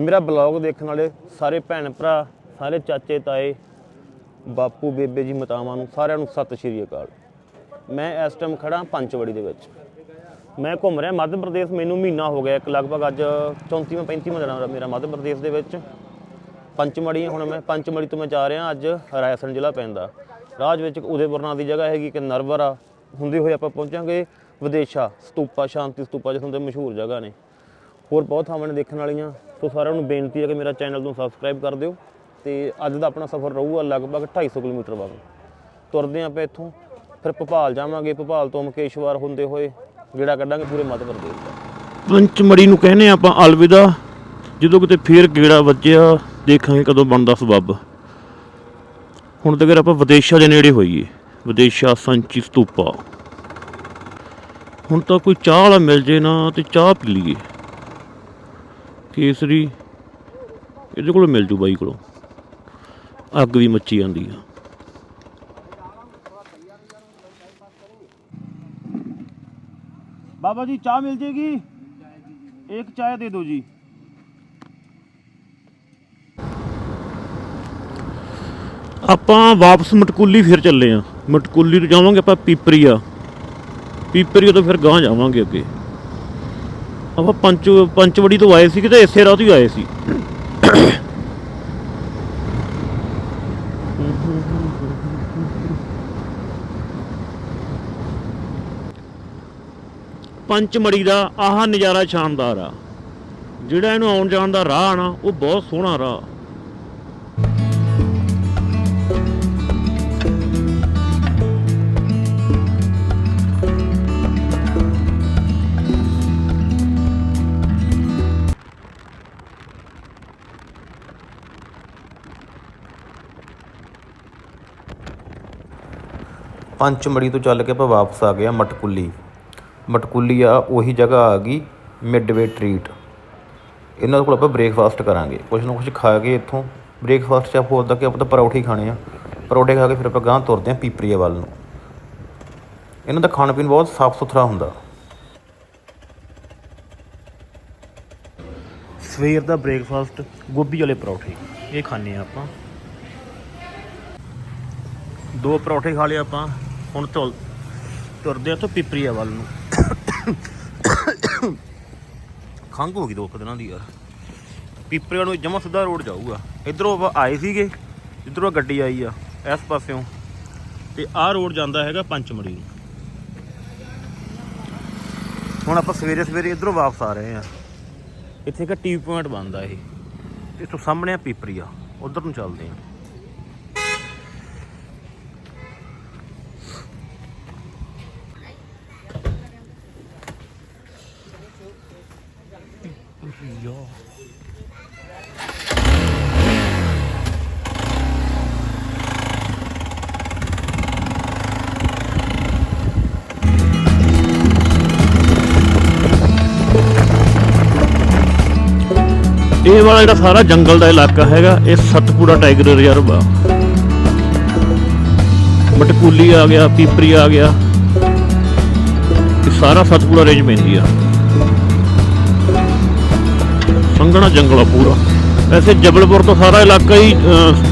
ਮੇਰਾ ਬਲੌਗ ਦੇਖਣ ਵਾਲੇ ਸਾਰੇ ਭੈਣ ਭਰਾ, ਸਾਰੇ ਚਾਚੇ ਤਾਏ, ਬਾਪੂ, ਬੇਬੇ ਜੀ, ਮਤਾਵਾਂ ਨੂੰ ਸਾਰਿਆਂ ਨੂੰ ਸਤਿ ਸ਼੍ਰੀ ਅਕਾਲ। ਮੈਂ ਇਸ ਟਾਈਮ ਖੜਾ ਪੰਚਵੜੀ ਦੇ ਵਿੱਚ। ਮੈਂ ਘੁੰਮ ਰਿਹਾ ਮੱਧ ਪ੍ਰਦੇਸ਼, ਮੈਨੂੰ ਮਹੀਨਾ ਹੋ ਗਿਆ ਇੱਕ ਲਗਭਗ ਅੱਜ 34ਵਾਂ 35ਵਾਂ ਦਿਨ ਆ ਮੇਰਾ ਮੱਧ ਪ੍ਰਦੇਸ਼ ਦੇ ਵਿੱਚ। ਪੰਚਮੜੀ ਹੁਣ ਮੈਂ ਪੰਚਮੜੀ ਤੋਂ ਮੈਂ ਜਾ ਰਿਹਾ ਅੱਜ ਰਾਇਸਨ ਜ਼ਿਲ੍ਹਾ ਪੈਂਦਾ। ਰਾਜ ਵਿੱਚ ਇੱਕ ਉਦੇਪੁਰ ਨਾਂ ਦੀ ਜਗ੍ਹਾ ਹੈਗੀ ਕਿ ਨਰਵਰਾ। ਹੁੰਦੇ ਹੋਏ ਆਪਾਂ ਪਹੁੰਚਾਂਗੇ ਵਿਦੇਸ਼ਾ, ਸਤੂਪਾ, ਸ਼ਾਂਤੀ ਸਤੂਪਾ, ਜਿੱਥੋਂ ਦੇ ਮਸ਼ਹੂਰ ਜਗ੍ਹਾ ਨੇ। ਹੋਰ ਬਹੁਤ ਥਾਵਾਂ ਨੇ ਦੇਖਣ ਵਾਲੀਆਂ। ਸੋ ਸਾਰਿਆਂ ਨੂੰ ਬੇਨਤੀ ਹੈ ਕਿ ਮੇਰਾ ਚੈਨਲ ਨੂੰ ਸਬਸਕ੍ਰਾਈਬ ਕਰ ਦਿਓ ਤੇ ਅੱਜ ਦਾ ਆਪਣਾ ਸਫ਼ਰ ਰਹੂਗਾ ਲਗਭਗ 250 ਕਿਲੋਮੀਟਰ ਬਾਅਦ ਤੁਰਦੇ ਆਪਾਂ ਇੱਥੋਂ, ਫਿਰ ਭੋਪਾਲ ਜਾਵਾਂਗੇ। ਭੋਪਾਲ ਤੋਂ ਮੁਕੇਸ਼ਵਰ ਹੁੰਦੇ ਹੋਏ ਗੇੜਾ ਕੱਢਾਂਗੇ ਪੂਰੇ ਮੱਧ ਪ੍ਰਦੇਸ਼ ਦਾ। ਪੰਚਮੜੀ ਨੂੰ ਕਹਿੰਦੇ ਆ ਆਪਾਂ ਅਲਵਿਦਾ। ਜਦੋਂ ਕਿਤੇ ਫੇਰ ਗੇੜਾ ਵੱਜਿਆ, ਦੇਖਾਂਗੇ ਕਦੋਂ ਬਣਦਾ ਸਬੱਬ। ਹੁਣ ਤੱਕ ਆਪਾਂ ਵਿਦੇਸ਼ਾਂ ਦੇ ਨੇੜੇ ਹੋਈਏ। ਵਿਦੇਸ਼ਾ ਸੰਚੀ ਸਤੂਪਾ। ਹੁਣ ਤਾਂ ਕੋਈ ਚਾਹ ਵਾਲਾ ਮਿਲ ਜੇ ਨਾ ਤੇ ਚਾਹ ਪੀ ਲਈਏ। ਕੇਸਰੀ ਇਹਦੇ ਕੋਲ ਮਿਲ ਜੂ ਬਾਈ ਕੋਲੋਂ ਅੱਗ ਵੀ ਮੱਚੀ ਜਾਂਦੀ ਆ बाबा जी चाय मिल जाएगी एक चाय दे दो जी ਆਪਾਂ ਵਾਪਸ ਮਟਕੁੱਲੀ ਫਿਰ ਚੱਲੇ ਆ ਮਟਕੁੱਲੀ ਤੋਂ ਜਾਵਾਂਗੇ ਆਪਾਂ ਪੀਪਰੀਆ ਪੀਪਰੀਆ ਤੋਂ ਫਿਰ ਗਾਂ ਜਾਵਾਂਗੇ ਅੱਗੇ ਆਪਾਂ ਪੰਚ, ਪੰਚਵੜੀ ਤੋਂ ਆਏ ਸੀ ਕਿਤੇ ਇਸੇ ਰਾਹ ਤੋਂ ਹੀ ਆਏ ਸੀ। ਪੰਚਮੜੀ ਦਾ ਆਹ ਨਜ਼ਾਰਾ ਸ਼ਾਨਦਾਰ ਆ। ਜਿਹੜਾ ਇਹਨੂੰ ਆਉਣ ਜਾਣ ਦਾ ਰਾਹ ਆ ਨਾ, ਉਹ ਬਹੁਤ ਸੋਹਣਾ ਰਾਹ। ਪੰਚਮੜੀ ਤੋਂ ਚੱਲ ਕੇ ਆਪਾਂ ਵਾਪਸ ਆ ਗਏ ਆ ਮਟਕੁੱਲੀ। ਮਟਕੁੱਲੀ ਆ, ਉਹੀ ਜਗ੍ਹਾ ਆ ਗਈ ਮਿਡਵੇ ਟਰੀਟ। ਇਹਨਾਂ ਕੋਲ ਆਪਾਂ ਬ੍ਰੇਕਫਾਸਟ ਕਰਾਂਗੇ। ਕੁਝ ਨਾ ਕੁਝ ਖਾ ਕੇ ਇੱਥੋਂ ਬ੍ਰੇਕਫਾਸਟ 'ਚ ਆਪਾਂ ਹੁੰਦਾ ਕਿ ਆਪਾਂ ਤਾਂ ਪਰੌਠੇ ਖਾਣੇ ਆ। ਪਰੌਠੇ ਖਾ ਕੇ ਫਿਰ ਆਪਾਂ ਗਾਂਹ ਤੁਰਦੇ ਆ ਪੀਪਰੀਏ ਵੱਲ ਨੂੰ। ਇਹਨਾਂ ਦਾ ਖਾਣ ਪੀਣ ਬਹੁਤ ਸਾਫ਼ ਸੁਥਰਾ ਹੁੰਦਾ। ਸਵੇਰ ਦਾ ਬ੍ਰੇਕਫਾਸਟ, ਗੋਭੀ ਵਾਲੇ ਪਰੌਠੇ। ਇਹ ਖਾਣੇ ਆ ਆਪਾਂ। ਦੋ ਪਰੌਠੇ ਖਾ ਲਏ ਆਪਾਂ। ਹੁਣ ਤੁਰ ਤੁਰਦੇ ਆ ਤੋਂ ਪਿਪਰੀਆ ਵੱਲ ਨੂੰ। ਖੰਘ ਹੋ ਗਈ ਦੋ ਕੁ ਦਿਨਾਂ ਦੀ ਯਾਰ। ਪਿਪਰੀਆ ਨੂੰ ਜਮਾ ਸਿੱਧਾ ਰੋਡ ਜਾਊਗਾ। ਇਧਰੋਂ ਆਏ ਸੀਗੇ ਇਧਰੋਂ ਗੱਡੀ ਆਈ ਆ, ਇਸ ਪਾਸਿਓਂ। ਤੇ ਆਹ ਰੋਡ ਜਾਂਦਾ ਹੈਗਾ ਪੰਚਮੜੀ ਨੂੰ। ਹੁਣ ਆਪਾਂ ਸਵੇਰੇ ਸਵੇਰੇ ਇਧਰੋਂ ਵਾਪਸ ਆ ਰਹੇ ਆ। ਇੱਥੇ ਇੱਕ ਟੀ ਪੁਆਇੰਟ ਬਣਦਾ ਇਹ। ਇੱਥੋਂ ਸਾਹਮਣੇ ਆ ਪੀਪਰੀਆ। ਉਧਰ ਨੂੰ ਚੱਲਦੇ ਆ। ਇਹ ਵਾਲਾ ਜਿਹੜਾ ਸਾਰਾ ਜੰਗਲ ਦਾ ਇਲਾਕਾ ਹੈਗਾ ਇਹ ਸਤਪੁਰਾ ਟਾਈਗਰ ਰਿਜ਼ਰਵ ਆ। ਮਟਕੂਲੀ ਆ ਗਿਆ ਪੀਪਰੀ ਆ ਗਿਆ। ਇਹ ਸਾਰਾ ਸਤਪੁਰਾ ਰੇਂਜ ਪੈਂਦੀ ਆ। ਸੰਘਣਾ ਜੰਗਲ ਆ ਪੂਰਾ। ਵੈਸੇ ਜਬਲਪੁਰ ਤੋਂ ਸਾਰਾ ਇਲਾਕਾ ਹੀ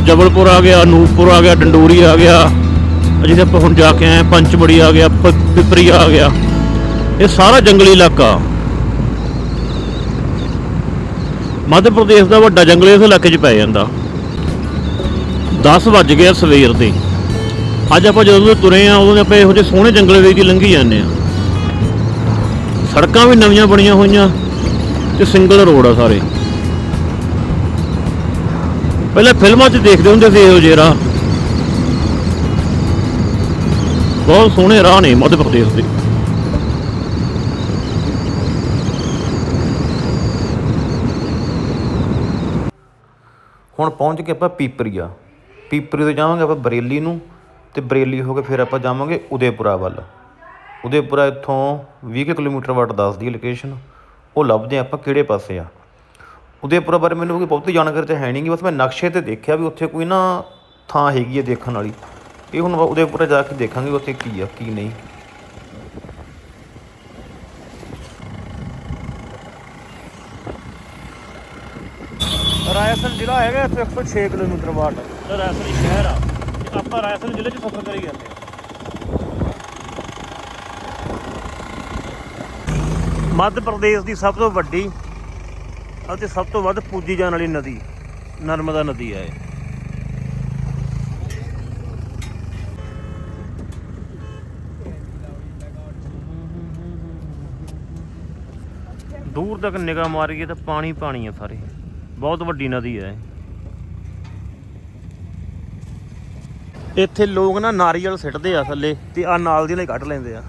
ਜਬਲਪੁਰ ਆ ਗਿਆ ਨੂਰਪੁਰ ਆ ਗਿਆ ਡੰਡੋਰੀ ਆ ਗਿਆ। ਜਿਹਦੇ ਆਪਾਂ ਹੁਣ ਜਾ ਕੇ ਆਏ ਹਾਂ, ਪੰਚਮੜੀ ਆ ਗਿਆ ਪ- ਪਿਪਰੀ ਆ ਗਿਆ। ਇਹ ਸਾਰਾ ਜੰਗਲੀ ਇਲਾਕਾ। ਮੱਧ ਪ੍ਰਦੇਸ਼ ਦਾ ਵੱਡਾ ਜੰਗਲ ਇਸ ਇਲਾਕੇ 'ਚ ਪੈ ਜਾਂਦਾ। 10 ਵੱਜ ਗਏ ਸਵੇਰ ਦੇ। ਅੱਜ ਆਪਾਂ ਜਦੋਂ ਦੇ ਤੁਰੇ ਆ, ਉਦੋਂ ਆਪਾਂ ਇਹੋ ਜਿਹੇ ਸੋਹਣੇ ਜੰਗਲ ਵਿੱਚ ਦੀ ਲੰਘੀ ਜਾਂਦੇ ਆ। ਸੜਕਾਂ ਵੀ ਨਵੀਆਂ ਬਣੀਆਂ ਹੋਈਆਂ ਤੇ ਸਿੰਗਲ ਰੋਡ ਆ ਸਾਰੇ। ਪਹਿਲਾਂ ਫਿਲਮਾਂ 'ਚ ਦੇਖਦੇ ਹੁੰਦੇ ਸੀ ਇਹੋ ਜਿਹੇ ਰਾਹ। ਬਹੁਤ ਸੋਹਣੇ ਰਾਹ ਨੇ ਮੱਧ ਪ੍ਰਦੇਸ਼ ਦੇ। ਹੁਣ ਪਹੁੰਚ ਕੇ ਆਪਾਂ ਪੀਪਰੀਆ ਪੀਪਰੀ ਤੋਂ ਜਾਵਾਂਗੇ ਆਪਾਂ ਬਰੇਲੀ ਨੂੰ ਅਤੇ ਬਰੇਲੀ ਹੋ ਕੇ ਫਿਰ ਆਪਾਂ ਜਾਵਾਂਗੇ ਉਦੈਪੁਰਾ ਵੱਲ। ਉਦੈਪੁਰਾ ਇੱਥੋਂ ਵੀਹ ਕੁ ਕਿਲੋਮੀਟਰ ਵੱਟ ਦੱਸਦੀ ਹੈ ਲੋਕੇਸ਼ਨ ਉਹ ਲੱਭਦੇ ਆਪਾਂ ਕਿਹੜੇ ਪਾਸੇ ਆ। ਉਦੈਪੁਰਾ ਬਾਰੇ ਮੈਨੂੰ ਕੋਈ ਬਹੁਤੀ ਜਾਣਕਾਰੀ ਤਾਂ ਹੈ ਨਹੀਂ ਗੀ, ਬਸ ਮੈਂ ਨਕਸ਼ੇ ਤੇ ਦੇਖਿਆ ਵੀ ਉੱਥੇ ਕੋਈ ਨਾ ਥਾਂ ਹੈਗੀ ਹੈ ਦੇਖਣ ਵਾਲੀ। ਇਹ ਹੁਣ ਉਦੈਪੁਰਾ ਜਾ ਕੇ ਦੇਖਾਂਗੇ ਉੱਥੇ ਕੀ ਆ, ਕੀ ਨਹੀਂ। ਰਾਇਸਨ ਜ਼ਿਲ੍ਹਾ ਹੈਗਾ ਇੱਥੇ 106 ਕਿਲੋਮੀਟਰ ਬਾਟ ਤੇ ਰਾਇਸਨ ਸ਼ਹਿਰ ਆ। ਤੇ ਆਪਾਂ ਰਾਇਸਨ ਜ਼ਿਲ੍ਹੇ 'ਚ ਸਫ਼ਰ ਕਰੀ ਜਾਂਦੇ ਹਾਂ। ਮੱਧ ਪ੍ਰਦੇਸ਼ ਦੀ ਸਭ ਤੋਂ ਵੱਡੀ ਅਤੇ ਸਭ ਤੋਂ ਵੱਧ ਪੂਜੀ ਜਾਣ ਵਾਲੀ ਨਦੀ ਨਰਮਦਾ ਨਦੀ ਹੈ ਦੂਰ ਤੱਕ ਨਿਗਾਹ ਮਾਰੀਏ ਤਾਂ ਪਾਣੀ ਪਾਣੀ ਆ ਸਾਰੇ। ਬਹੁਤ ਵੱਡੀ ਨਦੀ ਹੈ। ਇੱਥੇ ਲੋਕ ਨਾ ਨਾਰੀਅਲ ਸਿੱਟਦੇ ਆ ਥੱਲੇ ਤੇ ਆ ਨਾਲ ਦੀ ਨਾਲ ਹੀ ਕੱਢ ਲੈਂਦੇ ਆ।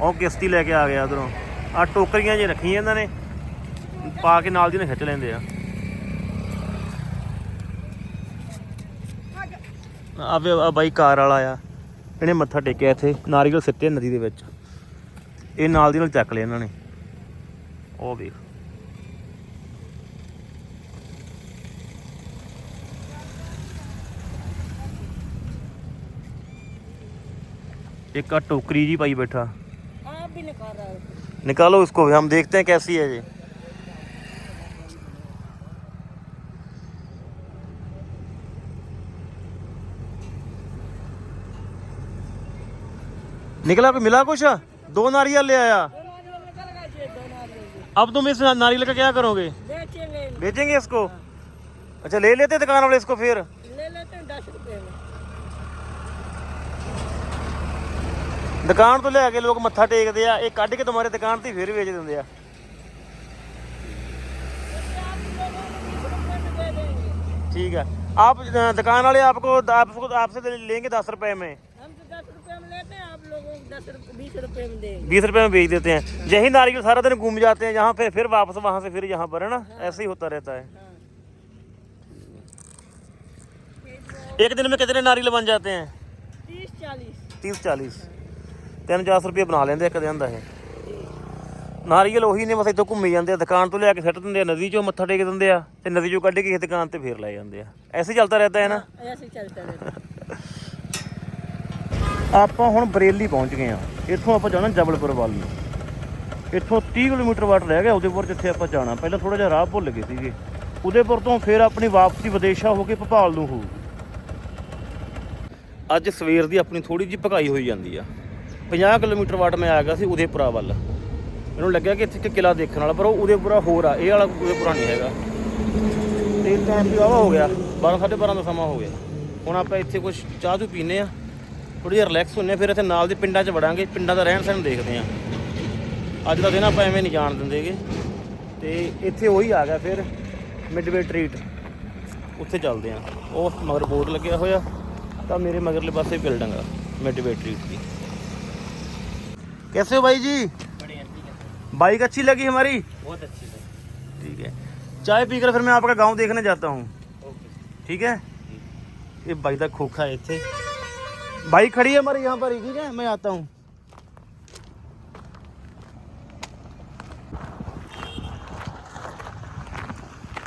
ਉਹ ਕਿਸ਼ਤੀ ਲੈ ਕੇ ਆ ਗਿਆ ਉਧਰੋਂ। ਆ ਟੋਕਰੀਆਂ ਜੇ ਰੱਖੀਆਂ ਇਹਨਾਂ ਨੇ, ਪਾ ਕੇ ਨਾਲ ਦੀ ਨਾਲ ਖਿੱਚ ਲੈਂਦੇ ਆ। ਆਵੇ ਆ ਬਾਈ ਕਾਰ ਵਾਲਾ ਆ। ਇਹਨੇ ਮੱਥਾ ਟੇਕਿਆ ਇੱਥੇ ਨਾਰੀਅਲ ਸਿੱਟੇ ਨਦੀ ਦੇ ਵਿੱਚ। ਇਹ ਨਾਲ ਦੀ ਨਾਲ ਚੱਕ ਲਿਆ ਇਹਨਾਂ ਨੇ। ਉਹ ਵੇਖ एक का टोकरी जी पाई बैठा आप भी निकाल रहे हो निकालो इसको भी हम देखते हैं कैसी है ये निकला कोई मिला कुछ दो नारियल ले आया अब तुम इस नारियल का क्या करोगे बेचेंगे बेचेंगे इसको अच्छा ले लेते दुकान वाले इसको फिर ले लेते हैं दस रुपए में ਦੁਕਾਨ ਤੋਂ ਲੈ ਕੇ ਲੋਕ ਮੱਥਾ ਟੇਕਦੇ ਆ ਇਹ ਕੱਢ ਕੇ ਤੁਹਾਰੇ ਦੁਕਾਨ ਤੇ ਹੀ ਫਿਰ ਵੇਚ ਦਿੰਦੇ ਆ ठीक है आप अ, दुकान वाले आपको आपको आपसे लेंगे दस रुपए में दस रुपए बीस रुपए में देंगे बीस रुपए में बेच देते हैं यही नारियल सारा दिन घूम जाते हैं यहाँ पे फिर वापस वहां से फिर यहाँ पर है ना ऐसे ही होता रहता है एक दिन में कितने नारियल बन जाते हैं तीस चालीस तीस चालीस ਤਿੰਨ 400 ਰੁਪਏ ਬਣਾ ਲੈਂਦੇ ਇੱਕ ਦਿਨ ਦਾ ਇਹ ਨਾਰੀਅਲ ਉਹੀ ਨੇ ਬਸ ਇੱਥੋਂ ਘੁੰਮੀ ਜਾਂਦੇ ਆ ਦੁਕਾਨ ਤੋਂ ਲਿਆ ਕੇ ਸੱਟ ਦਿੰਦੇ ਆ ਨਦੀ 'ਚੋਂ ਮੱਥਾ ਟੇਕ ਦਿੰਦੇ ਆ ਤੇ ਨਦੀ 'ਚੋਂ ਕੱਢ ਕੇ ਕਿਸੇ ਦੁਕਾਨ ਤੇ ਫੇਰ ਲੈ ਜਾਂਦੇ ਆ ਐਸੇ ਹੀ ਚੱਲਦਾ ਰਹਿੰਦਾ ਹੈ ਨਾ ऐसे ही चलता रहता है ਆਪਾਂ ਹੁਣ ਬਰੇਲੀ ਪਹੁੰਚ ਗਏ ਆ ਇੱਥੋਂ ਆਪਾਂ ਜਾਣਾ ਜਬਲਪੁਰ ਵੱਲ ਨੂੰ। ਇੱਥੋਂ 30 ਕਿਲੋਮੀਟਰ ਵਾਟ ਰਹਿ ਗਿਆ ਉਦੇਪੁਰ, ਜਿੱਥੇ ਆਪਾਂ ਜਾਣਾ। ਪਹਿਲਾਂ ਥੋੜਾ ਜਿਹਾ ਰਾਹ ਭੁੱਲ ਗਏ ਸੀਗੇ। ਉਦੇਪੁਰ ਤੋਂ ਫਿਰ ਆਪਣੀ ਵਾਪਸੀ ਵਿਦੇਸ਼ਾ ਹੋ ਕੇ ਭੋਪਾਲ ਨੂੰ ਹੋਊਗੀ ਅੱਜ ਸਵੇਰ ਦੀ ਆਪਣੀ ਥੋੜੀ ਜਿਹੀ ਭਕਾਈ ਹੋਈ ਜਾਂਦੀ ਆ। 50 ਕਿਲੋਮੀਟਰ ਵਾਟ ਮੈਂ ਆ ਗਿਆ ਸੀ ਉਦੇਪੁਰਾ ਵੱਲ। ਮੈਨੂੰ ਲੱਗਿਆ ਕਿ ਇੱਥੇ ਇੱਕ ਕਿਲਾ ਦੇਖਣ ਵਾਲਾ, ਪਰ ਉਹ ਉਦੇਪੁਰਾ ਹੋਰ ਆ। ਇਹ ਵਾਲਾ ਉਦੇਪੁਰਾ ਨਹੀਂ ਹੈਗਾ। ਤੇ ਟਾਈਮ ਵੀ ਵਾਵਾ ਹੋ ਗਿਆ। 12 12:30 ਦਾ ਸਮਾਂ ਹੋ ਗਿਆ। ਹੁਣ ਆਪਾਂ ਇੱਥੇ ਕੁਝ ਚਾਹ ਚੂ ਪੀਨੇ ਆ ਥੋੜੀ ਜਿਹਾ ਰਿਲੈਕਸ ਹੁੰਨੇ ਆ ਫਿਰ ਇੱਥੇ ਨਾਲ ਦੇ ਪਿੰਡਾਂ 'ਚ ਵੜਾਂਗੇ ਪਿੰਡਾਂ ਦਾ ਰਹਿਣ ਸਹਿਣ ਦੇਖਦੇ ਆ ਅੱਜ ਦਾ ਦਿਨ ਆਪਾਂ ਐਵੇਂ ਨਹੀਂ ਜਾਣ ਦਿੰਦੇਗੇ ਤੇ ਇੱਥੇ ਉਹੀ ਆ ਗਿਆ ਫਿਰ ਮਿਡਵੇ ਟਰੀਟ ਉੱਥੇ ਚੱਲਦੇ ਆ ਉਹ ਮਗਰ ਬੋਰਡ ਲੱਗਿਆ ਹੋਇਆ ਤਾਂ ਮੇਰੇ ਮਗਰਲੇ ਪਾਸੇ ਬਿਲਡਿੰਗ ਆ मिडवे ट्रीट की कैसे हो भाई जी बाइक अच्छी लगी हमारी बहुत अच्छी है ठीक है चाय पीकर फिर मैं आपका गांव देखने जाता हूँ ठीक है ये बाइक का खोखा है इतने बाइक खड़ी है हमारी यहाँ पर ही ठीक है मैं आता हूँ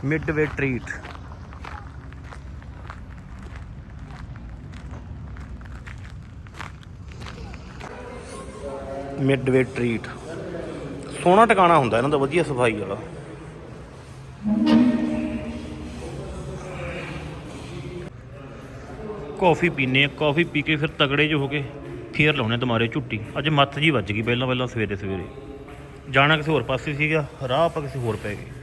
मिडवे ट्रीट ਮਿਡਵੇ ਟਰੀਟ ਸੋਹਣਾ ਟਿਕਾਣਾ ਹੁੰਦਾ ਇਹਨਾਂ ਦਾ ਵਧੀਆ ਸਫਾਈ ਵਾਲਾ ਕਾਫੀ ਪੀਨੇ ਆ, ਕਾਫੀ ਪੀ ਕੇ ਫਿਰ ਤਗੜੇ ਜੋ ਹੋ ਕੇ ਫੇਰ ਲਾਉਣੇ ਤੁਹਾਰੇ ਝੁੱਟੀ। ਅੱਜ ਮੱਥ ਜੀ ਵੱਜ ਗਈ ਪਹਿਲਾਂ ਪਹਿਲਾਂ ਸਵੇਰੇ ਸਵੇਰੇ। ਜਾਣਾ ਕਿਸੇ ਹੋਰ ਪਾਸੇ ਸੀਗਾ, ਰਾਹ ਆਪਾਂ ਕਿਸੇ ਹੋਰ ਪੈ ਗਏ।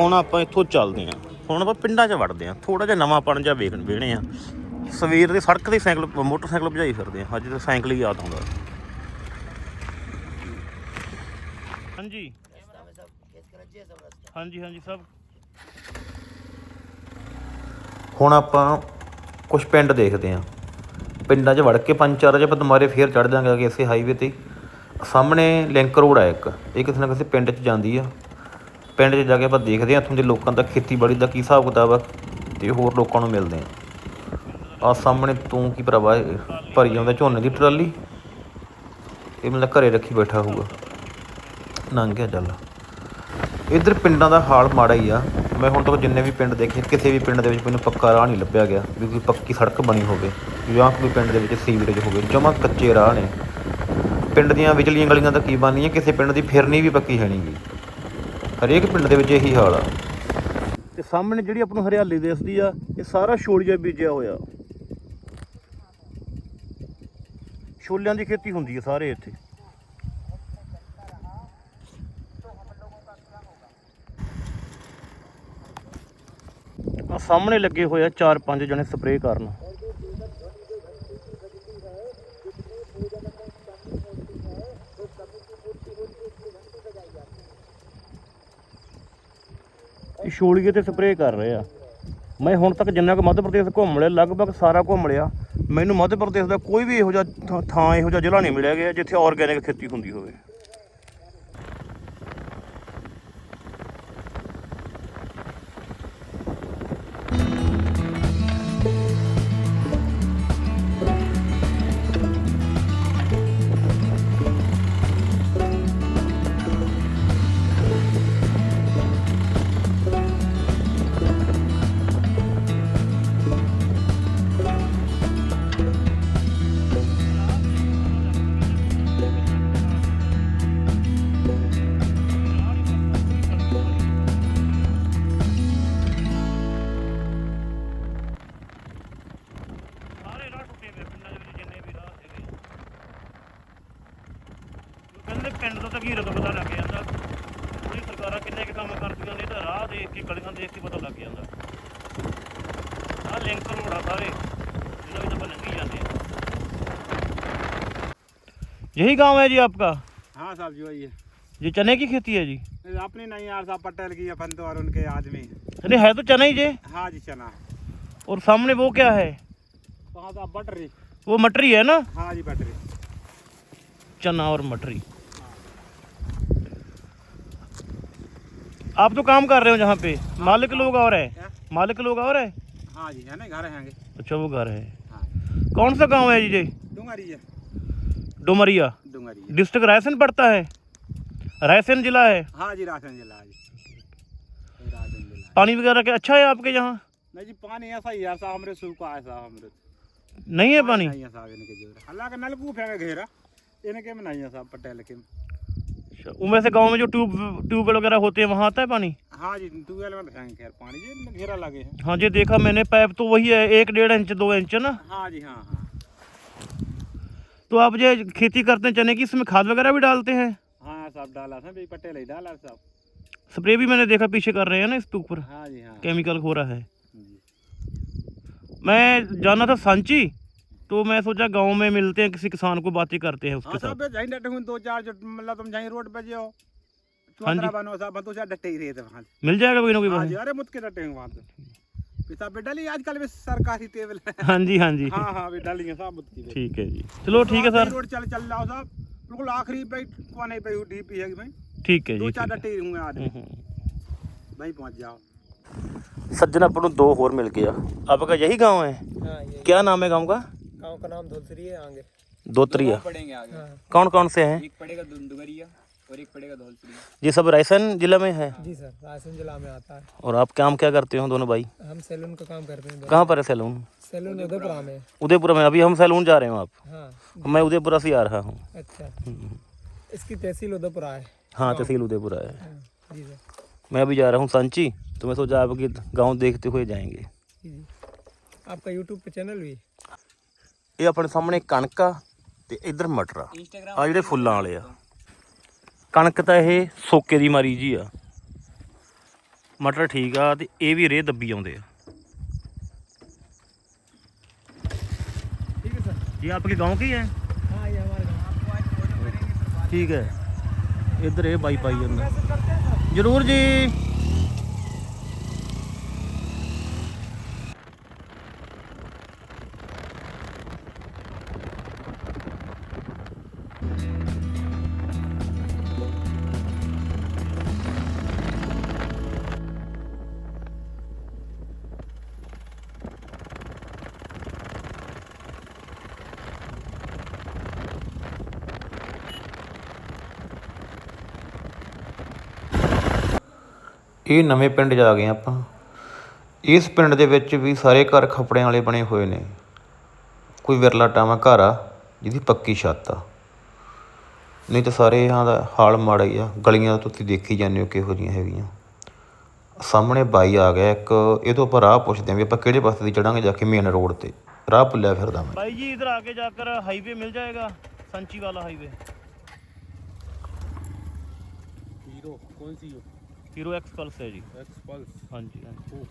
ਹੁਣ ਆਪਾਂ ਇੱਥੋਂ ਚੱਲਦੇ ਆਂ ਹੁਣ ਆਪਾਂ ਪਿੰਡਾਂ 'ਚ ਵੜਦੇ ਆਂ ਥੋੜਾ ਜਿਹਾ ਨਵਾਂ ਪਣ ਜਿਹਾ ਵੇਖ ਵੇਣੇ ਆ। ਸਵੇਰ ਦੇ ਸੜਕ ਤੇ ਸਾਈਕਲ ਮੋਟਰਸਾਈਕਲ ਭਜਾਈ ਫਿਰਦੇ ਆ ਅੱਜ ਤਾਂ ਸਾਈਕਲ ਹੀ ਯਾਦ ਆਉਂਦਾ। ਹਾਂਜੀ। ਹਾਂਜੀ ਹਾਂਜੀ, ਸਭ। ਹੁਣ ਆਪਾਂ ਕੁਝ ਪਿੰਡ ਦੇਖਦੇ ਆਂ ਪਿੰਡਾਂ 'ਚ ਵੜ ਕੇ ਪੰਜ, ਚਾਰ ਵਜੇ ਆਪਾਂ ਦੁਬਾਰੇ ਫੇਰ ਚੜ ਜਾਾਂਗੇ ਅੱਗੇ ਇਸੇ ਹਾਈਵੇ ਤੇ। ਸਾਹਮਣੇ ਲਿੰਕ ਰੋਡ ਆ ਇੱਕ। ਇਹ ਕਿਸੇ ਨਾ ਕਿਸੇ ਪਿੰਡ 'ਚ ਜਾਂਦੀ ਆ। ਪਿੰਡ 'ਚ ਜਾ ਕੇ ਆਪਾਂ ਦੇਖਦੇ ਆਂ ਇੱਥੋਂ ਦੇ ਲੋਕਾਂ ਦਾ ਖੇਤੀਬਾੜੀ ਦਾ ਕੀ ਹਿਸਾਬ ਕਿਤਾਬ ਆ ਤੇ ਹੋਰ ਲੋਕਾਂ ਨੂੰ ਮਿਲਦੇ ਆ ਆ ਸਾਹਮਣੇ ਤੂੰ ਕੀ ਭਰਾਵਾ ਭਰੀ ਜਾਂਦਾ ਝੋਨੇ ਦੀ ਟਰਾਲੀ। ਇਹ ਮਤਲਬ ਘਰੇ ਰੱਖੀ ਬੈਠਾ ਹੋਊਗਾ। ਲੰਘ ਗਿਆ ਚੱਲ। ਇੱਧਰ ਪਿੰਡਾਂ ਦਾ ਹਾਲ ਮਾੜਾ ਹੀ ਆ। ਮੈਂ ਹੁਣ ਤੱਕ ਜਿੰਨੇ ਵੀ ਪਿੰਡ ਦੇਖੇ, ਕਿਸੇ ਵੀ ਪਿੰਡ ਦੇ ਵਿੱਚ ਮੈਨੂੰ ਪੱਕਾ ਰਾਹ ਨਹੀਂ ਲੱਭਿਆ ਗਿਆ ਵੀ ਕੋਈ ਪੱਕੀ ਸੜਕ ਬਣੀ ਹੋਵੇ ਜਾਂ ਕੋਈ ਪਿੰਡ ਦੇ ਵਿੱਚ ਸੀਵਰੇਜ ਹੋਵੇ, ਜਮਾ ਕੱਚੇ ਰਾਹ ਨੇ। ਪਿੰਡ ਦੀਆਂ ਵਿਚਲੀਆਂ ਗਲੀਆਂ ਤਾਂ ਕੀ ਬਣਨੀਆਂ, ਕਿਸੇ ਪਿੰਡ ਦੀ ਫਿਰਨੀ ਵੀ ਪੱਕੀ ਹੈ ਨਹੀਂਗੀ ਹਰੇਕ ਪਿੰਡ ਦੇ ਵਿੱਚ ਇਹੀ ਹਾਲ ਆ। ਤੇ ਸਾਹਮਣੇ ਜਿਹੜੀ ਆਪਾਂ ਨੂੰ ਹਰਿਆਲੀ ਦਿਸਦੀ ਆ, ਇਹ ਸਾਰਾ ਛੋਲੀਆ ਬੀਜਿਆ ਹੋਇਆ। ਛੋਲਿਆਂ ਦੀ ਖੇਤੀ ਹੁੰਦੀ ਹੈ ਸਾਰੇ ਇੱਥੇ। ਸਾਹਮਣੇ ਲੱਗੇ ਹੋਏ ਆ ਚਾਰ ਪੰਜ ਜਣੇ ਸਪਰੇਅ ਕਰਨ। ਛੋਲੀਏ ਤੇ ਸਪਰੇਅ ਕਰ ਰਹੇ ਆ। ਮੈਂ ਹੁਣ ਤੱਕ ਜਿੰਨਾ ਕੁ ਮੱਧ ਪ੍ਰਦੇਸ਼ ਘੁੰਮ ਲਿਆ, ਲਗਭਗ ਸਾਰਾ ਘੁੰਮ ਲਿਆ, ਮੈਨੂੰ ਮੱਧ ਪ੍ਰਦੇਸ਼ ਦਾ ਕੋਈ ਵੀ ਇਹੋ ਜਿਹਾ ਥਾਂ- ਥਾਂ ਇਹੋ ਜਿਹਾ ਜ਼ਿਲ੍ਹਾ ਨਹੀਂ ਮਿਲਿਆ ਗਿਆ ਜਿੱਥੇ ਆਰਗੈਨਿਕ ਖੇਤੀ ਹੁੰਦੀ ਹੋਵੇ। यही गाँव है जी आपका? हाँ साहब जी वही है। ये चने की खेती है जी? अपनी नहीं यार साहब पटेल की अपन और उनके आदमी। अरे है तो चना ही जे। हाँ जी चना और सामने वो क्या है? कहाँ साहब बटरी। वो मटरी है ना? हाँ जी बटरी। चना और मटरी। आप तो काम कर रहे हो जहाँ पे। हाँ, मालिक लोग और है। क्या? मालिक लोग और है? हाँ जी है ना घर हैंगे अच्छा वो घर है। हाँ कौन सा गाँव है जी ये? डूंगरी है। डुमरिया। डूंगरी डिस्ट्रिक्ट रायसेन पड़ता है? रायसेन जिला है? हाँ जी राशन जिला जिला पानी वगैरह क्या अच्छा है आपके यहाँ नहीं जी पानी ऐसा ही है साहब हमारे सूखा है साहब हमारे। नहीं है पानी? नहीं है साहब इनके ज़ोर अल्लाह का नलकूप है घेरा। इनके में नहीं है साहब पटेल के। अच्छा, से गाँव में जो ट्यूब ट्यूबवेल वगैरह होते हैं वहाँ आता है पानी? हाँ जी ट्यूबवेल में है खैर पानी जी घेरा लगे हैं। हाँ जी देखा मैंने पाइप तो वही है एक डेढ़ इंच दो इंच ना? हाँ जी हाँ हाँ। तो आप जो खेती करते हैं चने की इसमें खाद वगैरह भी डालते हैं? हाँ डाला था पटेल ही डाला साहब स्प्रे भी मैंने देखा पीछे कर रहे हैं ना इसके ऊपर? हाँ जी हाँ। केमिकल हो रहा है। मैं जाना था सांची तो मैं सोचा गाँव में मिलते हैं किसी किसान को बातें करते हैं उसके हाँ साथ। दो चार मतलब तुम जहीं रोड पे जो हाँ जी। बनो साहब हम तो ही मिल जाएगा कोई ना कोई हाँ अरे मुझ के डटे हुए वहाँ पे पिता पे डली आजकल भी सरकारी टेबल है हाँ जी हाँ जी हाँ हाँ भी डाली है साहब मुझ की भी। ठीक है जी चलो ठीक है तो आप सर रोड चल चल जाओ साहब बिल्कुल आखिरी पे कोने पे डीपी है भाई ठीक है दो जी चार ठीक है। डटे ही हुए आदमी हम्म, हम्म। वहीं पहुँच जाओ सज्जन अपन को दो और मिल गया आपका यही गांव है हाँ ये क्या नाम है गांव का गांव का नाम धुलसरी है आगे दोतरिया पड़ेंगे आगे कौन कौन से हैं एक पड़ेगा दुंदुगरिया और एक पड़ेगा धौलसरी ये सब रायसेन जिला में है जी सर रायसेन जिला में आता है और आप काम क्या करते हो दोनों भाई हम सैलून का काम करते हैं कहाँ पर है सैलून सैलून उदयपुरा में उदयपुर में अभी हम सैलून जा रहे हो आप हाँ मैं उदयपुरा से आ रहा हूँ अच्छा इसकी तहसील उदयपुरा है हाँ तहसील उदयपुरा है हाँ, जी सर मैं अभी जा रहा हूँ सांची तो मैं सोचा आपके गांव देखते हुए जाएंगे जी जी आपका यूट्यूब पे चैनल भी ਇਹ ਆਪਣੇ ਸਾਹਮਣੇ ਕਣਕ ਆ ਤੇ ਇਧਰ ਮਟਰ ਆ ਆ ਜਿਹੜੇ ਫੁੱਲਾਂ ਵਾਲੇ ਆ ਕਣਕ ਤਾਂ ਇਹ ਸੋਕੇ ਦੀ ਮਾਰੀ ਜੀ ਆ ਮਟਰ ਠੀਕ ਆ ਤੇ ਇਹ ਵੀ ਰੇ ਦੱਬੀ ਆਉਂਦੇ ਆ ठीक है सर ये आपके गांव की है हाँ ये हमारे गाँव ਠੀਕ ਹੈ ਇਧਰ ਇਹ ਬਾਈ ਪਾਈ ਜਾਂਦਾ ਜ਼ਰੂਰ ਜੀ ਇਹ ਨਵੇਂ ਪਿੰਡ 'ਚ ਗਏ ਆਪਾਂ। ਇਸ ਪਿੰਡ ਦੇ ਵਿੱਚ ਵੀ ਸਾਰੇ ਘਰ ਖਪੜਿਆਂ ਵਾਲੇ ਬਣੇ ਹੋਏ ਨੇ। ਕੋਈ ਵਿਰਲਾ ਟਾਵਾਂ ਘਰ ਆ ਜਿਹਦੀ ਪੱਕੀ ਛੱਤ ਆ। ਨਹੀਂ ਤਾਂ ਸਾਰੇ ਇਹਾਂ ਦਾ ਹਾਲ ਮਾੜਾ ਹੀ ਆ। ਗਲੀਆਂ ਤੋਂ ਤੁਸੀਂ ਦੇਖੀ ਜਾਂਦੇ ਹੋ ਕਿਹੋ ਜੀਆਂ ਹੈਗੀਆਂ। ਸਾਹਮਣੇ ਬਾਈ ਆ ਗਿਆ ਇੱਕ ਇਹ ਤੋਂ ਆਪਾਂ ਰਾਹ ਪੁੱਛਦੇ ਆਂ ਵੀ ਆਪਾਂ ਕਿਹੜੇ ਪਾਸੇ ਦੀ ਚੜਾਂਗੇ ਜਾ ਕੇ ਮੇਨ ਰੋਡ ਤੇ। ਰਾਹ ਭੁੱਲਿਆ ਫਿਰਦਾ ਮੈਂ। ਭਾਈ ਜੀ ਇਧਰ ਆ ਕੇ ਜਾ ਕਰ ਹਾਈਵੇ ਮਿਲ ਜਾਏਗਾ ਸੰਚੀ ਵਾਲਾ ਹਾਈਵੇ ਹੀਰੋ ਕੌਣ ਸੀ ਉਹ? हीरो एक्स पल्स है जी। एक्स पल्स हाँ जी हाँ जी।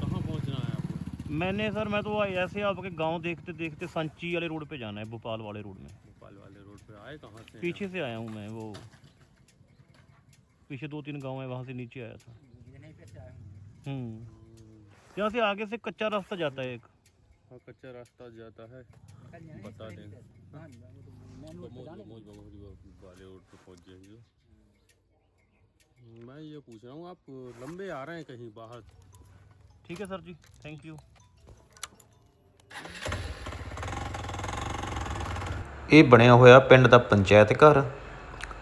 कहाँ पहुँचना है आपको? मैंने सर मैं तो ऐसे आपके गाँव देखते देखते संची वाले रोड पे जाना है भोपाल वाले रोड में। भोपाल वाले रोड पे आए कहाँ से? पीछे से आया हूँ मैं वो। पीछे दो तीन गाँव है वहाँ से नीचे आया था। हम्म। यहाँ से आगे से कच्चा रास्ता जाता है एक। हाँ कच्चा रास्ता जाता है। बता दें। वाले रोड पे पहुँच जाइए मैं ये पूछ रहा हूँ आप लंबे आ रहे हैं कहीं बाहर ठीक है सर जी थैंक यू ਇਹ ਬਣਿਆ ਹੋਇਆ ਪਿੰਡ ਦਾ ਪੰਚਾਇਤ ਘਰ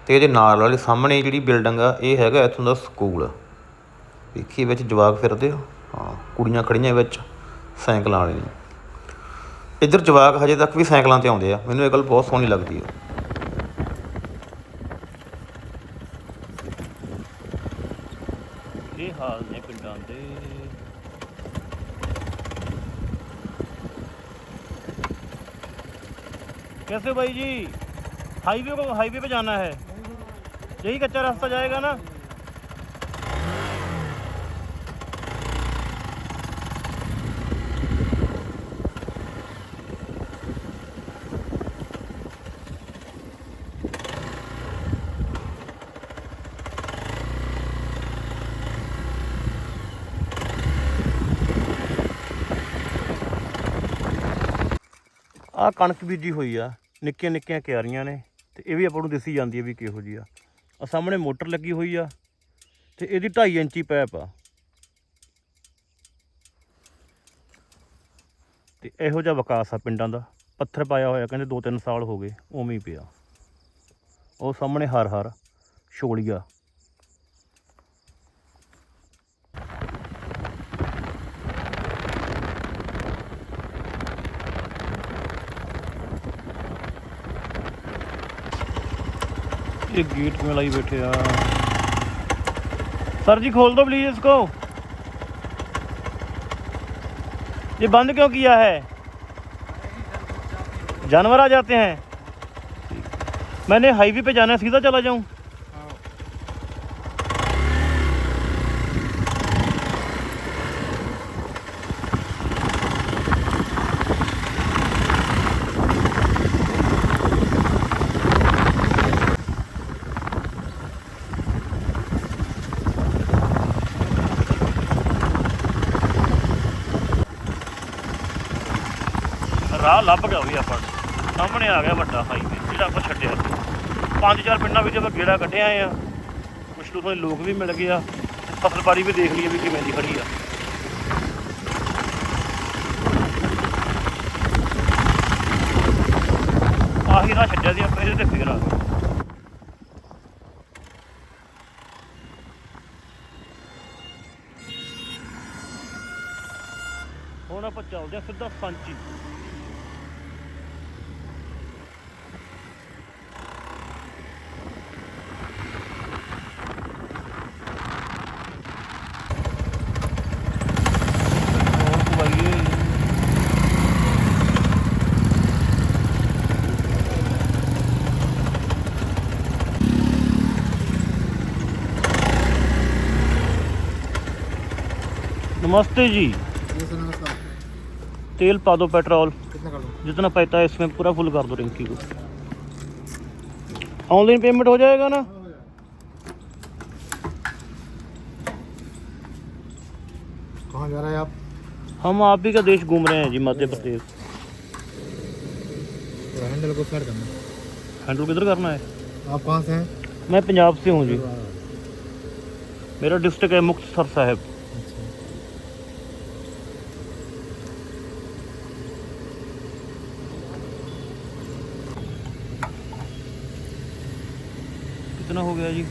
ਤੇ ਇਹਦੇ ਨਾਲ ਵਾਲੇ ਸਾਹਮਣੇ ਜਿਹੜੀ ਬਿਲਡਿੰਗ ਆ ਇਹ ਹੈਗਾ ਇੱਥੋਂ ਦਾ ਸਕੂਲ ਵੇਖੀ ਵਿੱਚ ਜਵਾਕ ਫਿਰਦੇ ਹੋ ਹਾਂ ਕੁੜੀਆਂ ਖੜੀਆਂ ਵਿੱਚ ਸਾਈਕਲਾਂ ਵਾਲੇ ਨੇ ਇੱਧਰ ਜਵਾਕ ਹਜੇ ਤੱਕ ਵੀ ਸਾਈਕਲਾਂ ਤੇ ਆਉਂਦੇ ਆ ਮੈਨੂੰ ਇਹ ਗੱਲ ਬਹੁਤ ਸੋਹਣੀ ਲੱਗਦੀ ਹੈ कैसे भाई जी हाईवे को हाईवे पे जाना है यही कच्चा रास्ता जाएगा ना ਆ ਕਣਕ ਬੀਜੀ ਹੋਈ ਆ, ਨਿੱਕੀਆਂ ਨਿੱਕੀਆਂ ਕਿਆਰੀਆਂ ਨੇ, ਤੇ ਇਹ ਵੀ ਆਪਾਂ ਨੂੰ ਦਿਸੀ ਜਾਂਦੀ ਹੈ ਵੀ ਕਿਹੋ ਜੀ ਆ। ਆ ਸਾਹਮਣੇ ਮੋਟਰ ਲੱਗੀ ਹੋਈ ਆ, ਤੇ ਇਹਦੀ 2.5 ਇੰਚੀ ਪੈਪ ਆ। ਤੇ ਇਹੋ ਜਿਹਾ ਵਿਕਾਸ ਆ ਪਿੰਡਾਂ ਦਾ, ਪੱਥਰ ਪਾਇਆ ਹੋਇਆ ਕਹਿੰਦੇ 2-3 ਸਾਲ ਹੋ ਗਏ, ਉਵੇਂ ਹੀ ਪਿਆ। ਉਹ ਸਾਹਮਣੇ ਹਰ ਹਰ, ਛੋਲੀਆ। ये गेट में लाई बैठे यार सर जी, खोल दो प्लीज़ इसको। ये बंद क्यों किया है? जानवर आ जाते हैं। मैंने हाईवे पे जाना है, सीधा चला जाऊँ। ਰਾਹ ਲੱਭ ਗਿਆ ਵੀ ਆਪਾਂ ਨੂੰ। ਸਾਹਮਣੇ ਆ ਗਿਆ ਵੱਡਾ ਹਾਈਵੇ ਜਿਹੜਾ ਆਪਾਂ ਛੱਡਿਆ। ਸੀ ਪੰਜ ਚਾਰ ਪਿੰਡਾਂ ਵਿੱਚ ਆਪਾਂ ਗੇੜਾ ਕੱਢਿਆ ਆ। ਕੁਛ ਤੋਂ ਲੋਕ ਵੀ ਮਿਲ ਗਏ ਆ। ਫਸਲਬਾੜੀ ਵੀ ਦੇਖ ਲਈਏ ਵੀ ਕਿਵੇਂ ਦੀ ਖੜੀ ਆ। ਆਹੀ ਰਾਹ ਛੱਡਿਆ ਸੀ ਆਪਾਂ ਇਹਦੇ ਤੇ ਫੇਰ ਆ ਗਏ। ਹੁਣ ਆਪਾਂ ਚੱਲਦੇ ਆ ਸਿੱਧਾ ਸਾਂਚੀ नमस्ते जी। तेल पा दो पेट्रोल। जितना पैसा है इसमें पूरा फुल कर दो रिंकी को। ऑनलाइन पेमेंट हो जाएगा ना? कहाँ जा रहे हैं आप? हम आप ही का देश घूम रहे हैं जी मध्य प्रदेश। हैंडल को फ्लैट करना हैंडल किधर करना है? आप कहाँ से हैं? मैं पंजाब से हूँ जी। मेरा डिस्ट्रिक्ट है मुक्तसर साहब। कितना हो गया जी?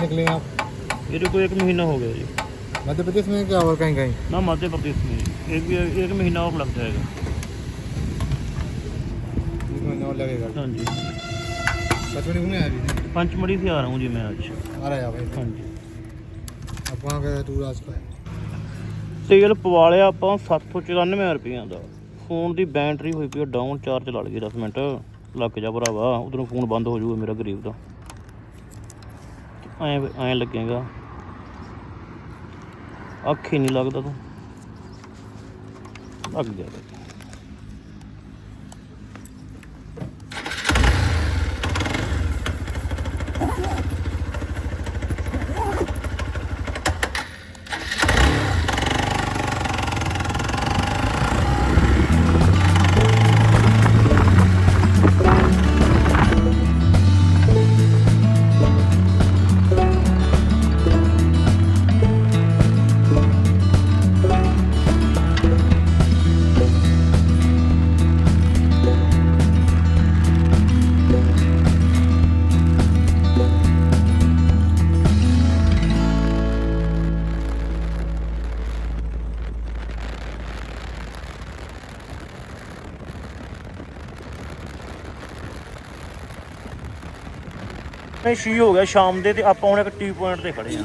निकले आप? ये को एक महीना हो गया जी। मध्य प्रदेश में क्या और कहीं कहीं? ना मध्य प्रदेश में। एक भी एक महीना और लग जाएगा। एक महीना और लगेगा। हाँ जी। पचमढ़ी घूमे अभी पंचमढ़ी से आ रहा हूँ जी मैं आज आ रहे हैं भाई हाँ जी अब वहाँ गए टूर आज का ਤੇਲ ਪਵਾ ਲਿਆ ਆਪਾਂ 794 ਰੁਪਈਆਂ ਦਾ ਫੋਨ ਦੀ ਬੈਟਰੀ ਹੋਈ ਪਈ ਡਾਊਨ ਚਾਰਜ ਲਾ ਲਈਏ 10 ਮਿੰਟ ਲੱਗ ਜਾ ਭਰਾਵਾ ਉਧਰੋਂ ਫੋਨ ਬੰਦ ਹੋ ਜਾਊਗਾ ਮੇਰਾ ਗਰੀਬ ਦਾ ਐਂ ਐਂ ਲੱਗੇਗਾ ਅੱਖ ਹੀ ਨਹੀਂ ਲੱਗਦਾ ਤੂੰ ਲੱਗ ਗਿਆ ਬਈ। ਇਹ ਹੋ ਗਿਆ ਸ਼ਾਮ ਦੇ ਤੇ ਆਪਾਂ ਹੁਣ ਇੱਕ ਟੀ ਪੁਆਇੰਟ ਤੇ ਖੜੇ ਆ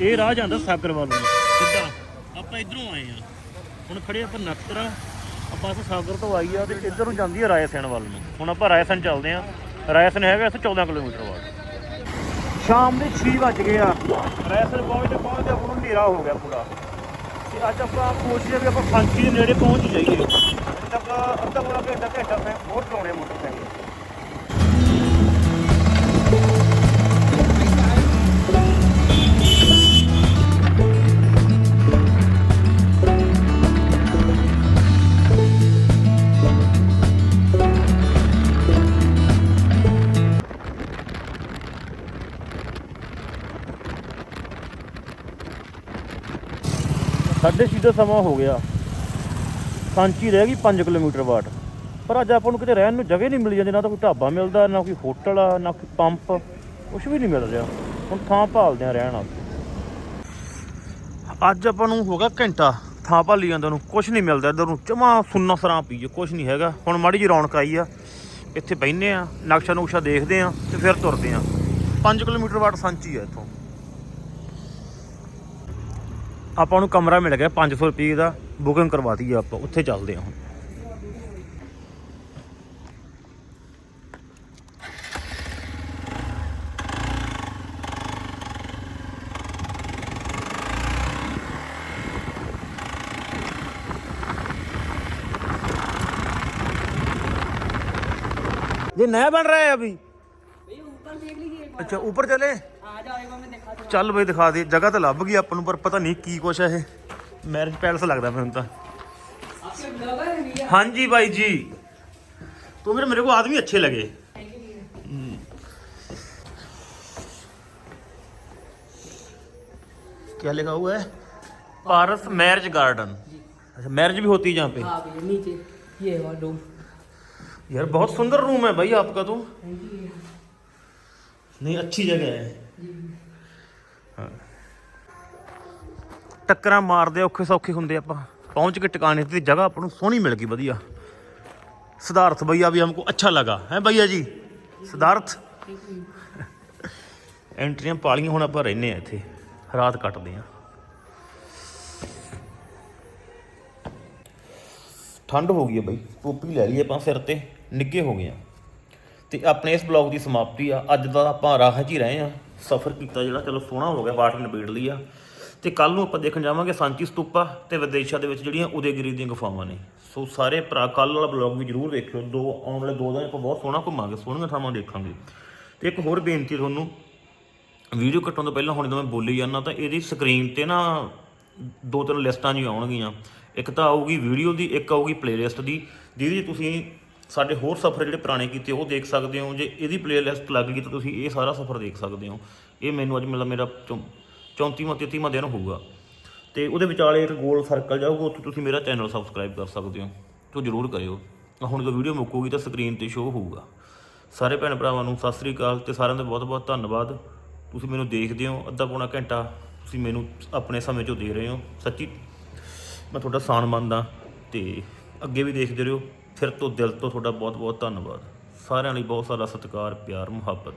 ਇਹ ਰਾਹ ਜਾਂਦਾ ਸਾਗਰ ਵੱਲ ਨੂੰ। ਸਿੱਧਾ। ਆਪਾਂ ਇਧਰੋਂ ਆਏ ਆ ਹੁਣ ਖੜੇ ਆਪਾਂ ਨਕਤਰਾ ਆਪਾਂ ਸਾਗਰ ਤੋਂ ਆਈ ਆ ਤੇ ਇੱਧਰ ਜਾਂਦੀ ਆ ਰਾਇਸਨ ਵੱਲ ਨੂੰ। ਹੁਣ ਆਪਾਂ ਰਾਇਸਨ ਚੱਲਦੇ ਆ ਰਾਇਸਨ ਹੈਗਾ ਇੱਥੇ 14 ਕਿਲੋਮੀਟਰ ਬਾਅਦ। ਸ਼ਾਮ ਦੇ 6 ਵੱਜ ਗਏ ਆ। ਰਾਇਸਨ ਪਹੁੰਚਦੇ ਪਹੁੰਚਦੇ ਹੁਣ ਹਨੇਰਾ ਹੋ ਗਿਆ ਪੂਰਾ। ਤੇ ਅੱਜ ਆਪਾਂ ਕੋਸ਼ਿਸ਼ ਆ ਵੀ ਆਪਾਂ ਫਾਂਸੀ ਦੇ ਨੇੜੇ ਪਹੁੰਚ ਜਾਈਏ। ਅਜੇ ਤੱਕ ਅੱਧਾ ਪੌਣਾ ਘੰਟਾ ਘੰਟਾ ਮੈਂ ਹੋਰ ਚਲਾਉਣੇ ਮੋਟਰਸਾਈਕਲ। ਸਾਢੇ ਛੇ ਦਾ ਸਮਾਂ ਹੋ ਗਿਆ। ਸਾਂਚੀ ਰਹਿ ਗਈ 5 ਕਿਲੋਮੀਟਰ ਬਾਅਦ ਪਰ ਅੱਜ ਆਪਾਂ ਨੂੰ ਕਿਤੇ ਰਹਿਣ ਨੂੰ ਜਗ੍ਹਾ ਨਹੀਂ ਮਿਲੀ ਜਾਂਦੀ, ਨਾ ਤਾਂ ਕੋਈ ਢਾਬਾ ਮਿਲਦਾ, ਨਾ ਕੋਈ ਹੋਟਲ ਆ, ਨਾ ਕੋਈ ਪੰਪ ਕੁਝ ਵੀ ਨਹੀਂ ਮਿਲ ਰਿਹਾ। ਹੁਣ ਥਾਂ ਭਾਲਦੇ ਆ ਰਹਿਣ ਵਾਸਤੇ। ਅੱਜ ਆਪਾਂ ਨੂੰ ਹੋ ਗਿਆ ਘੰਟਾ, ਥਾਂ ਭਾਲੀ ਜਾਂਦਾ ਨੂੰ ਕੁਝ ਨਹੀਂ ਮਿਲਦਾ ਇੱਧਰ ਨੂੰ। ਚਮਾ ਸੁੰਨਾ ਸਰਾਂ ਪੀਏ ਕੁਝ ਨਹੀਂ ਹੈਗਾ। ਹੁਣ ਮਾੜੀ ਜਿਹੀ ਰੌਣਕ ਆਈ ਆ। ਇੱਥੇ ਬੈਠਨੇ ਆ, ਨਕਸ਼ਾ ਨੁਕਸ਼ਾ ਦੇਖਦੇ ਆ ਤੇ ਫਿਰ ਤੁਰਦੇ ਆ। 5 ਕਿਲੋਮੀਟਰ ਬਾਅਦ ਸਾਂਚੀ ਆ ਇੱਥੋਂ। ਆਪਾਂ ਨੂੰ ਕਮਰਾ ਮਿਲ ਗਿਆ 500 ਰੁਪਏ ਦਾ ਬੁਕਿੰਗ ਕਰਵਾਤੀ ਆ ਆਪਾਂ ਉੱਥੇ ਚੱਲਦੇ ਆ ਹੁਣ ये नया बन रहा है अभी ऊपर देख लीजिए अच्छा ऊपर चले आ जाओ एक बार मैं दिखा दूँ ਚੱਲ ਬਈ ਦਿਖਾ ਦੇ ਜਗ੍ਹਾ ਤਾਂ ਲੱਭ ਗਈ ਆਪਾਂ ਨੂੰ ਪਰ ਪਤਾ ਨਹੀਂ ਕੀ ਕੁਛ ਹੈ ਇਹ ਮੈਰਿਜ ਪੈਲਸ ਲੱਗਦਾ ਮੈਨੂੰ ਤਾਂ आपके ब्लॉगर है भैया ਹਾਂਜੀ भाई जी तो मेरे मेरे को आदमी अच्छे लगे हम्म। क्या लिखा हुआ है पारस मैरिज गार्डन अच्छा मैरिज भी होती है यहाँ पे हाँ भैया नीचे ये है रूम यार बहुत सुंदर रूम है भाई आपका तो नहीं अच्छी जगह है ਹਾਂ। ਟੱਕਰਾਂ ਮਾਰਦੇ ਔਖੇ ਸੌਖੇ ਹੁੰਦੇ ਆਪਾਂ। ਪਹੁੰਚ ਕੇ ਟਿਕਾਣੇ ਤੇ ਜਗ੍ਹਾ ਆਪਾਂ ਨੂੰ ਸੋਹਣੀ ਮਿਲ ਗਈ, ਵਧੀਆ। ਸਿਧਾਰਥ ਭਈਆ ਵੀ ਹਮਕੋ ਅੱਛਾ ਲਗਾ। ਹੈ ਬਈਆ ਜੀ? ਸਿਧਾਰਥ? ਐਂਟਰੀਆਂ ਪਾਲੀਆਂ, ਹੁਣ ਆਪਾਂ ਰਹਿੰਨੇ ਆ ਇੱਥੇ। ਰਾਤ ਕੱਟਦੇ ਆ ਠੰਡ ਹੋ ਗਈ ਹੈ ਬਈ। ਟੋਪੀ ਲੈ ਲਈ ਆਪਾਂ ਸਿਰ ਤੇ। ਨਿੱਗੇ ਹੋ ਗਏ ਆ ਤੇ ਆਪਣੇ ਇਸ ਬਲੌਗ ਦੀ ਸਮਾਪਤੀ ਆ। ਅੱਜ ਦਾ ਆਪਾਂ ਰਾਹ 'ਚ ਹੀ ਰਹੇ ਆ ਸਫ਼ਰ ਕੀਤਾ ਜਿਹੜਾ, ਚਲੋ ਸੋਹਣਾ ਹੋ ਗਿਆ ਬਾਟ ਨਿਬੇੜ ਲਈ ਆ। ਤੇ ਕੱਲ ਨੂੰ ਆਪਾਂ ਦੇਖਣ ਜਾਵਾਂਗੇ ਸਾਂਚੀ ਸਤੂਪਾ ਤੇ ਵਿਦੇਸ਼ਾਂ ਦੇ ਵਿੱਚ ਜਿਹੜੀਆਂ ਉਦੈਗਿਰੀ ਦੀਆਂ ਗੁਫਾਵਾਂ ਨੇ। ਸੋ ਸਾਰੇ ਭਰਾ ਕੱਲ ਵਾਲਾ ਬਲੌਗ ਵੀ ਜਰੂਰ ਦੇਖਿਓ ਦੋ, ਆਉਣ ਵਾਲੇ ਦੋ ਦਿਨ ਆਪਾਂ ਬਹੁਤ ਸੋਹਣਾ ਘੁੰਮਾਂਗੇ, ਸੋਹਣੀਆਂ ਥਾਵਾਂ ਦੇਖਾਂਗੇ। ਤੇ ਇੱਕ ਹੋਰ ਬੇਨਤੀ ਤੁਹਾਨੂੰ, ਵੀਡੀਓ ਕੱਟਣ ਤੋਂ ਪਹਿਲਾਂ ਹੁਣ ਜਦੋਂ ਮੈਂ ਬੋਲੀ ਜਾਂਦਾ ਤਾਂ ਇਹਦੀ ਸਕਰੀਨ ਤੇ ਨਾ ਦੋ ਤਿੰਨ ਲਿਸਟਾਂ ਜੀ ਆਉਣਗੀਆਂ। ਇੱਕ ਤਾਂ ਆਊਗੀ ਵੀਡੀਓ ਦੀ, ਇੱਕ ਆਊਗੀ ਪਲੇਲਿਸਟ ਦੀ। ਜਿਹਦੇ 'ਚ ਤੁਸੀਂ ਸਾਡੇ ਹੋਰ ਸਫ਼ਰ ਜਿਹੜੇ ਪੁਰਾਣੇ ਕੀਤੇ, ਉਹ ਦੇਖ ਸਕਦੇ ਹੋ। ਜੇ ਇਹਦੀ ਪਲੇਲਿਸਟ ਲੱਗ ਗਈ ਤਾਂ ਤੁਸੀਂ ਇਹ ਸਾਰਾ ਸਫ਼ਰ ਦੇਖ ਸਕਦੇ ਹੋ। ਇਹ ਮੈਨੂੰ ਅੱਜ ਮਤਲਬ ਮੇਰਾ 34ਵਾਂ 33ਵਾਂ ਦਿਨ ਹੋਊਗਾ। ਤੇ ਉਹਦੇ ਵਿਚਾਲੇ ਇੱਕ ਗੋਲ ਸਰਕਲ ਜਾਊਗਾ, ਉੱਥੇ ਤੁਸੀਂ ਮੇਰਾ ਚੈਨਲ ਸਬਸਕ੍ਰਾਈਬ ਕਰ ਸਕਦੇ ਹੋ। ਤੋ ਜਰੂਰ ਕਰਿਓ। ਹੁਣ ਜਦੋਂ ਵੀਡੀਓ ਮੁੱਕੂਗੀ ਤਾਂ ਸਕਰੀਨ ਤੇ ਸ਼ੋਅ ਹੋਊਗਾ। ਸਾਰੇ ਭੈਣ ਭਰਾਵਾਂ ਨੂੰ ਸਤਿ ਸ੍ਰੀ ਅਕਾਲ ਤੇ ਸਾਰਿਆਂ ਦਾ ਬਹੁਤ ਬਹੁਤ ਧੰਨਵਾਦ। ਤੁਸੀਂ ਮੈਨੂੰ ਦੇਖਦੇ ਹੋ ਅੱਧਾ ਪੌਣਾ ਘੰਟਾ। ਤੁਸੀਂ ਮੈਨੂੰ ਆਪਣੇ ਸਮੇਂ 'ਚੋਂ ਦੇ ਰਹੇ ਹੋ। ਸੱਚੀ ਮੈਂ ਤੁਹਾਡਾ ਸਾਨ ਮੰਨਦਾ ਤੇ ਅੱਗੇ ਵੀ ਦੇਖਦੇ ਰਹੋ। ਫਿਰ ਤੋਂ ਦਿਲ ਤੋਂ ਤੁਹਾਡਾ ਬਹੁਤ ਬਹੁਤ ਧੰਨਵਾਦ। ਸਾਰਿਆਂ ਲਈ ਬਹੁਤ ਸਾਰਾ ਸਤਿਕਾਰ, ਪਿਆਰ, ਮੁਹੱਬਤ।